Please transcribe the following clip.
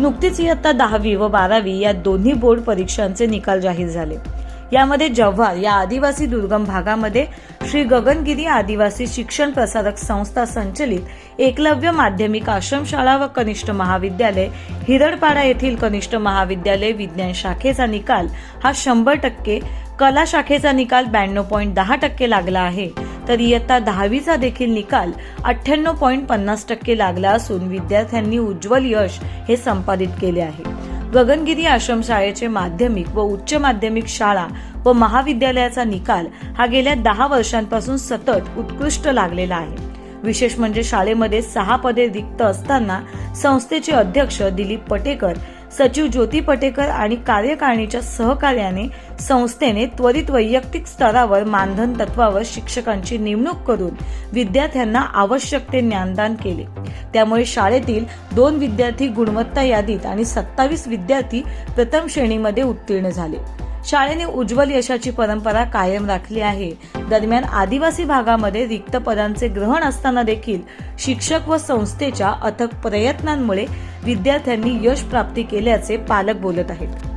नुकतीच इयत्ता दहावी व बारावी या दोन्ही बोर्ड परीक्षांचे निकाल जाहीर झाले. यामध्ये जव्हार या आदिवासी दुर्गम भागामध्ये श्री गगनगिरी आदिवासी शिक्षण प्रसारक संस्था संचलित एकलव्य माध्यमिक आश्रमशाळा व कनिष्ठ महाविद्यालय हिरडपाडा येथील कनिष्ठ महाविद्यालय विज्ञान शाखेचा निकाल हा शंभर टक्के कला शाखेचा निकाल ब्याण्णव पॉईंट दहा टक्के लागला आहे. तर इयत्ता दहावीचा देखील निकाल अठ्ठ्याण्णव पॉईंट पन्नास टक्के लागला असून विद्यार्थ्यांनी उज्ज्वल यश हे संपादित केले आहे. गगनगिरी आश्रमशाळेचे माध्यमिक व उच्च माध्यमिक शाळा व महाविद्यालयाचा निकाल हा गेल्या दहा वर्षांपासून सतत उत्कृष्ट लागलेला आहे. विशेष म्हणजे शाळेमध्ये सहा पदे रिक्त असताना संस्थेचे अध्यक्ष दिलीप पटेकर सचिव ज्योती पटेकर आणि कार्यकारिणीच्या सहकार्याने संस्थेने त्वरित वैयक्तिक स्तरावर मानधन तत्वावर शिक्षकांची नेमणूक करून विद्यार्थ्यांना आवश्यक ते ज्ञानदान केले. त्यामुळे शाळेतील दोन विद्यार्थी गुणवत्ता यादीत आणि सत्तावीस विद्यार्थी प्रथम श्रेणीमध्ये उत्तीर्ण झाले. शाळेने उज्ज्वल यशाची परंपरा कायम राखली आहे. दरम्यान आदिवासी भागामध्ये रिक्त पदांचे ग्रहण असताना देखील शिक्षक व संस्थेच्या अथक प्रयत्नांमुळे विद्यार्थ्यांनी यश प्राप्ती केल्याचे पालक बोलत आहेत.